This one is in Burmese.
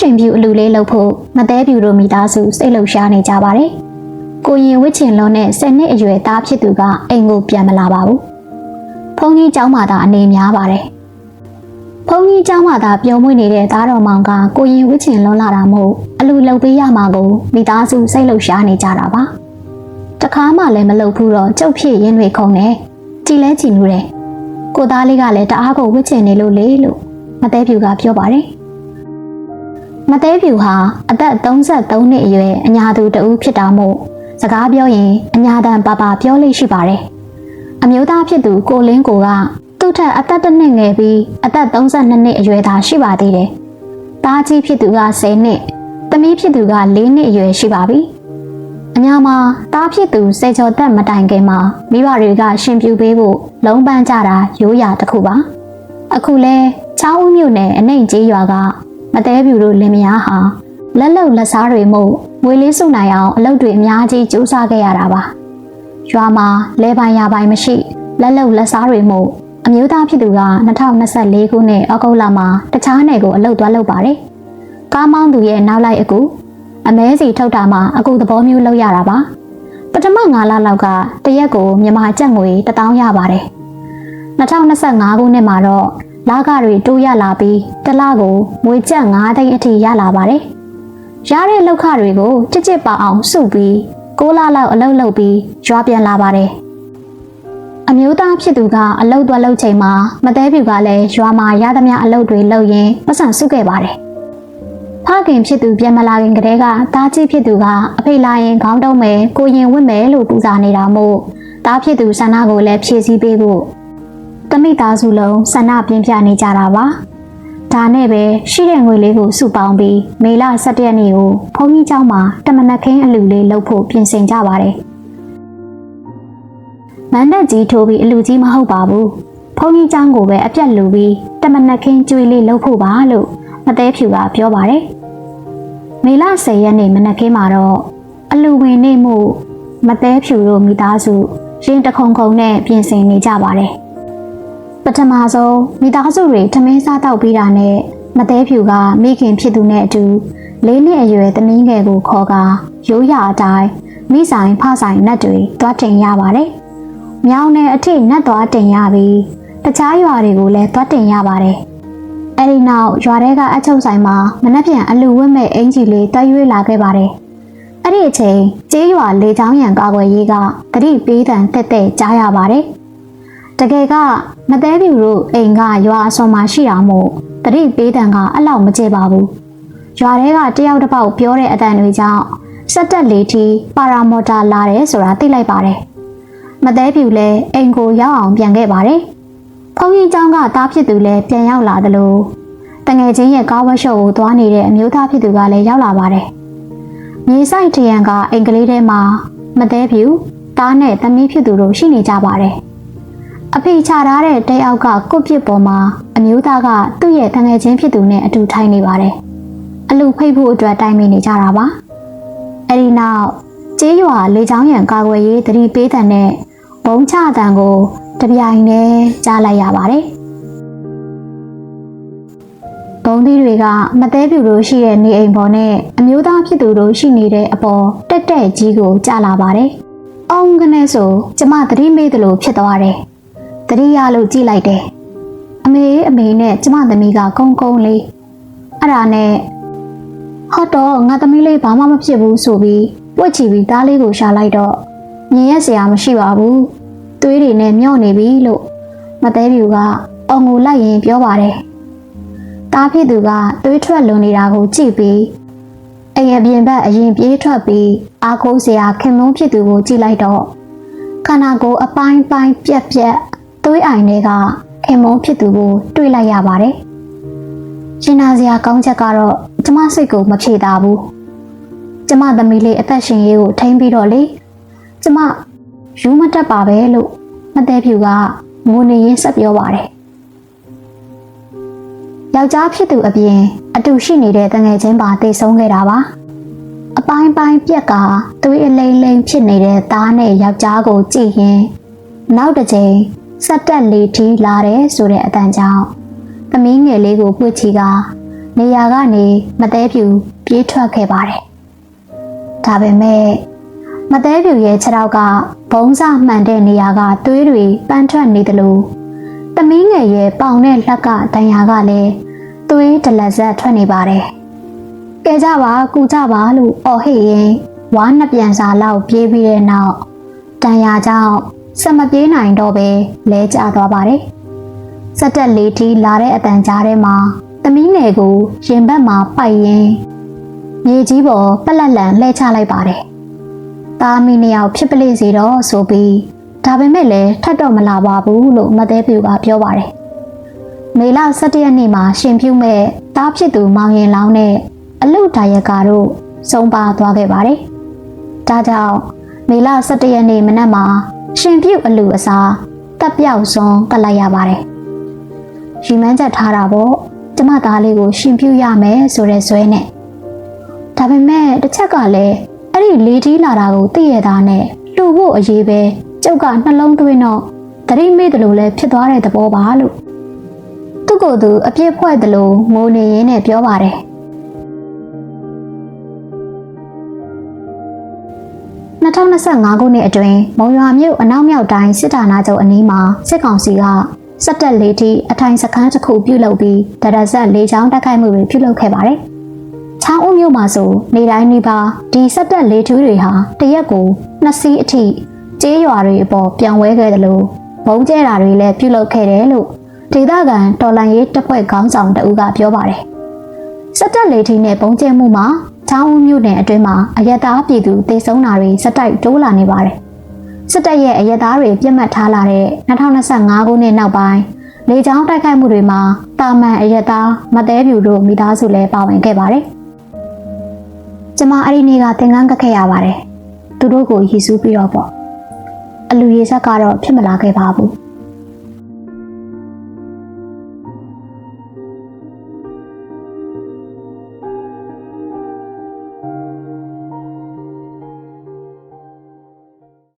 ရှင်ပြူအလူလေးလှုပ်ဖို့မသေးပြူတို့မိသားစုစိတ်လှုပ်ရှားနေကြပါတယ်။ကိုရင်ဝစ်ချင်လုံးနဲ့၁၀နှစ်အရွယ်သားဖြစ်သူကအိမ်ကိုပြန်မလာပါဘူး။ဖုန်းကြီးเจ้าမှာသာအနေများပါတယ်။ဖုန်းကြီးเจ้าမှာသာပြုံးမွေ့နေတဲ့သားတော်မောင်ကကိုရင်ဝစ်ချင်လွန်လာတာမို့အလူလှုပ်ပေးရမှာကိုမိသားစုစိတ်လှုပ်ရှားနေကြတာပါ။တခါမှလည်းမလှုပ်ဘူးတော့ကြုတ်ဖြစ်ရင်းတွေခုံနေကြည်လဲကြည်နူတယ်။ကိုသားလေးကလည်းတအားကိုဝစ်ချင်နေလို့လေလို့မသေးပြူကပြောပါတယ်။ မသေးဖြူဟာအသက်33နှစ်အရွယ်အညာသူတဦးဖြစ်တာမို့စကားပြောရင်အညာတန်ပါပါပြောလို့ရှိပါတယ်။အမျိုးသားဖြစ်သူကိုလင်းကိုကသူ့ထက်အသက်တစ်နှစ်ငယ်ပြီးအသက်32နှစ်အရွယ်သာရှိပါသေးတယ်။သားကြီးဖြစ်သူက10နှစ်၊သမီးဖြစ်သူက4နှစ်အရွယ်ရှိပါပြီ။အညာမှာသားဖြစ်သူစေချော်သက်မတိုင်ခင်မှာမိဘတွေကရှင်ပြူပေးဖို့လုံးပန်းကြတာရိုးရာတစ်ခုပါ။အခုလဲချောင်းဦးမြို့နယ်အနှိမ်ကျေးရွာက မသေးပြူတို့လင်မယားဟာလက်လုံလက်စားတွေမို့ငွေလေးစုနိုင်အောင်အလုပ်တွေအများကြီးစူးစမ်းခဲ့ရတာပါရွာမှာလဲပိုင်ရပိုင်မရှိလက်လုံလက်စားတွေမို့အမျိုးသားဖြစ်သူက2024ခုနှစ်ဩဂုတ်လမှာတခြားနယ်ကိုအလုပ်သွားလုပ်ပါတယ်ကားမောင်းသူရဲ့နောက်လိုက်အကူအမဲစီထုတ်တာမှာအကူသဘောမျိုးလုပ်ရတာပါပထမ9လလောက်ကတရက်ကိုမြန်မာကျပ်ငွေ1000ရပါတယ်2025ခုနှစ်မှာတော့ လာကတွေတိုးရလာပြီးတစ်လကိုငွေကျပ်9သိန်းအထိရလာပါတယ်။ရတဲ့လောက်ခတွေကိုကြစ်ကြစ်ပါအောင်စုပြီး6လလောက်အလုပ်လုပ်ပြီးရွာပြန်လာပါတယ်။အမျိုးသားဖြစ်သူကအလုပ်သွားလုပ်ချိန်မှာမသေးပြူကလည်းရွာမှာရသမျှအလုပ်တွေလုပ်ရင်းပတ်စံစုခဲ့ပါတယ်။ဖခင်ဖြစ်သူပြန်မလာခင်ကတည်းကတားကြီးဖြစ်သူကအဖေလာရင်ခေါင်းတုံးမယ်ကိုရင်ဝင့်မယ်လို့ပူဇာနေတာမို့တားဖြစ်သူဆန္ဒကိုလည်းဖြည့်ဆည်းပေးဖို့ တမိသားစုလုံးဆန္ဒပြင်းပြနေကြတာပါ။ဒါနဲ့ပဲရှိတဲ့ငွေလေးကိုစုပေါင်းပြီးမေလ17ရက်နေ့ကိုဘုန်းကြီးကျောင်းမှာတမနက်ခင်းအလူလေးလုပ်ဖို့ပြင်ဆင်ကြပါတယ်။မန္တကြီးထိုးပြီးအလူကြီးမဟုတ်ပါဘူး။ဘုန်းကြီးကျောင်းကိုပဲအပြတ်လူပြီးတမနက်ခင်းကျွေးလေးလုပ်ဖို့ပါလို့မသေးဖြူကပြောပါတယ်။မေလ10ရက်နေ့မနက်ခင်းမှာတော့အလူဝင်နေမှုမသေးဖြူတို့မိသားစုရင်တခုံခုံနဲ့ပြင်ဆင်နေကြပါတယ်။ ပထမဆုံးမိသားစုတွေထမင်းစားတောက်ပြီးတာနဲ့မသေးဖြူကမိခင်ဖြစ်သူနဲ့အတူလေးနှစ်အရွယ်သမီးငယ်ကိုခေါ်ကာရိုးရာအတိုင်းမိဆိုင်ဖဆိုင်နတ်တွေတွားတင်ရပါတယ်။မြောင်းနဲ့အထိနတ်တွားတင်ရပြီးတခြားရွာတွေကိုလည်းတွားတင်ရပါတယ်။အဲဒီနောက်ရွာထဲကအချုပ်ဆိုင်မှာမနှက်ပြန်အလူဝတ်မဲ့အင်ကြီးလေးတွားရွေးလာခဲ့ပါတယ်။အဲ့ဒီအချိန်ကျေးရွာလေချောင်းရံကာကွယ်ရေးကတတိပေးတံတက်တက်ကြားရပါတယ်။ တကယ်ကမသေးပြူတို့အိမ်ကရွာအစွန်မှာရှိတာမို့တတိပေးတံကအလောက်မကျေပါဘူးရွာထဲကတယောက်တစ်ပေါက်ပြောတဲ့အတန်တွေကြောင့်စက်တက်လေးတီပါရာမော်တာလာတယ်ဆိုတာသိလိုက်ပါတယ်မသေးပြူလည်းအိမ်ကိုရောက်အောင်ပြန်ခဲ့ပါတယ်ဖုန်းကြီးเจ้าကတားဖြစ်သူလည်းပြန်ရောက်လာသလိုတငယ်ချင်းရဲ့ကားဝက်ရှော့ကိုသွားနေတဲ့အမျိုးသားဖြစ်သူကလည်းရောက်လာပါတယ်မြေဆိုင်ထရန်ကအိမ်ကလေးထဲမှာမသေးပြူတားနဲ့သမီးဖြစ်သူတို့ရှိနေကြပါတယ် အဖေချထားတဲ့တဲအောက်ကကုတ်ပြစ်ပေါ်မှာအမျိုးသားကသူ့ရဲ့တငယ်ချင်းဖြစ်သူနဲ့အတူထိုင်နေပါတယ်။အလူဖိတ်ဖို့အတွက်တိုင်ပင်နေကြတာပါ။အဲဒီနောက်ကျေးရွာလေချောင်းရံကာကွယ်ရေးတတိပေးတဲ့နဲ့ဘုံချတန်ကိုတပြိုင်တည်းကြားလိုက်ရပါတယ်။ဘုံသီးတွေကမသေးပြူတို့ရှိတဲ့နေအိမ်ပေါ်နဲ့အမျိုးသားဖြစ်သူတို့ရှိနေတဲ့အပေါ်တက်တက်ကြီးကိုကြားလာပါတယ်။အောင်ကနေဆိုကျမသတိမေ့သလိုဖြစ်သွားတယ်။ တတိယလို့ကြည့်လိုက်တယ်အမေအမေနဲ့ကျမသမီးကကုန်းကုန်းလေးအဲ့ဒါနဲ့ဟောတော့ငါသမီးလေးဘာမှမဖြစ်ဘူးဆိုပြီးပွက်ချီပြီးသားလေးကိုရှာလိုက်တော့မြင်ရစရာမရှိပါဘူးသွေးတွေနဲ့မျော့နေပြီလို့မသေးပြူကအောင်ကိုလိုက်ရင်ပြောပါတယ်တားဖြစ်သူကသွေးထွက်လွန်နေတာကိုကြည့်ပြီးအိမ်အပြင်ဘက်အရင်ပြေးထွက်ပြီးအာကိုးစရာခင်မုန်းဖြစ်သူကိုကြည့်လိုက်တော့ခန္ဓာကိုယ်အပိုင်းပိုင်းပြက်ပြက် သွေးအိုင်တွေကခင်မုန်းဖြစ်သူကိုတွေ့လိုက်ရပါတယ်။ရှင်နာစရာကောင်းချက်ကတော့ကျမစိတ်ကိုမဖြေတာဘူး။ကျမသမီးလေးအသက်ရှင်ရေးကိုထိမ့်ပြီးတော့လေကျမယူမတက်ပါပဲလို့မသေးဖြူကငိုနေရင်းဆက်ပြောပါတယ်။ယောက်ျားဖြစ်သူအပြင်အတူရှိနေတဲ့တငယ်ချင်းပါတိတ်ဆုံးခဲ့တာပါ။အအပိုင်းပိုင်းပြက်ကသွေးအလိမ့်လိမ့်ဖြစ်နေတဲ့သားနဲ့ယောက်ျားကိုကြည့်ရင်နောက်တစ်ချိန် စက်တက်လေးထီးလာတယ်ဆိုတဲ့အတန်ကြောင့်သမီးငယ်လေးကိုပွေ့ချီကနေရာကနေမသေးပြူပြေးထွက်ခဲ့ပါတယ်။ဒါပေမဲ့မသေးပြူရဲ့ခြေထောက်ကဘုံစမှန်တဲ့နေရာကသွေးတွေပန်းထွက်နေတယ်လို့သမီးငယ်ရဲ့ပေါင်နဲ့လက်ကတန်ရာကလည်းသွေးဒလက်ဆက်ထွက်နေပါတယ်။ကဲကြပါကူကြပါလို့အော်ဟစ်ရင်ဝါနှစ်ပြန်စာလောက်ပြေးပြီးတဲ့နောက်တန်ရာကြောင့် စက်မပြေးနိုင်တော့ပဲလဲကျသွားပါတယ်။စက်တက်လေးတီလာတဲ့အတန်ကြားထဲမှာသမီးငယ်ကိုရင်ဘတ်မှာပိုက်ရင်မြေကြီးပေါ်ပက်လက်လန်လှဲချလိုက်ပါတယ်။သားမီနှစ်ယောက်ဖြစ်ပလိစီတော့ဆိုပြီးဒါပေမဲ့လည်းထပ်တော့မလာပါဘူးလို့မသေးပြူကပြောပါတယ်။မေလ17ရက်နေ့မှာရှင်ပြုမဲ့တားဖြစ်သူမောင်ရင်လောင်းနဲ့အလုဒါယကာတို့ဆုံးပါသွားခဲ့ပါတယ်။ဒါကြောင့်မေလ17ရက်နေ့မနက်မှာ ရှင်ပြုတ်အလူအစားတက်ပြောက်စွန်ကတ်လိုက်ရပါတယ်။ရီမန်းချက်ထားတာပေါ့ကျမသားလေးကို ရှင်ပြုတ်ရမယ်ဆိုတဲ့ဇွဲနဲ့ဒါပေမဲ့တစ်ချက်ကလည်းအဲ့ဒီလေကြီးလာတာကိုသိရတာနဲ့လူဖို့အရေးပဲကျုပ်ကနှလုံးသွင်းတော့သတိမေ့တယ်လို့လည်းဖြစ်သွားတဲ့သဘောပါလို့သူ့ကိုယ်သူအပြစ်ဖွဲ့တယ်လို့ငိုနေရင်းနဲ့ပြောပါတယ် 2025ခုနှစ်အတွင်းမုံရွာမြို့အနောက်မြောက်တိုင်းစစ်ဌာနချုပ်အနီးမှာစစ်ကောင်စီကစက်တက်လေးတီအထိုင်စခန်းတစ်ခုပြုလုပ်ပြီးဒရဇက်လေးချောင်းတိုက်ခိုက်မှုတွေပြုလုပ်ခဲ့ပါတယ်။ချောင်းဦးမြို့မှာဆိုနေတိုင်းနေပါဒီစက်တက်လေးထူးတွေဟာတရက်ကိုနှစ်စီးအထိကျေးရွာတွေအပေါ်ပြောင်းဝဲခဲ့တယ်လို့ဘုံကျဲတာတွေလည်းပြုလုပ်ခဲ့တယ်လို့ဒေသခံတော်လန်ရေးတပ်ဖွဲ့ခေါင်းဆောင်တအူးကပြောပါတယ်။စက်တက်လေးထီနဲ့ဘုံကျဲမှုမှာ ချောင်းဦးမြို့နယ်အတွင်းမှာအယက်သားပြည်သူတေဆုံးတာတွေစက်တိုက်တိုးလာနေပါတယ်။စစ်တပ်ရဲ့အယက်သားတွေပြစ်မှတ်ထားလာတဲ့2025ခုနှစ်နောက်ပိုင်းလေကြောင်းတိုက်ခိုက်မှုတွေမှာတာမန်အယက်သားမသေးပြူတို့မိသားစုလည်းပါဝင်ခဲ့ပါတယ်။ကျမအဲ့ဒီနေ့ကသင်္ကန်းကက်ခဲ့ရပါတယ်။သူတို့ကိုရည်စူးပြီးတော့ပေါ့။အလူရေဆက်ကတော့ဖြစ်မလာခဲ့ပါဘူး။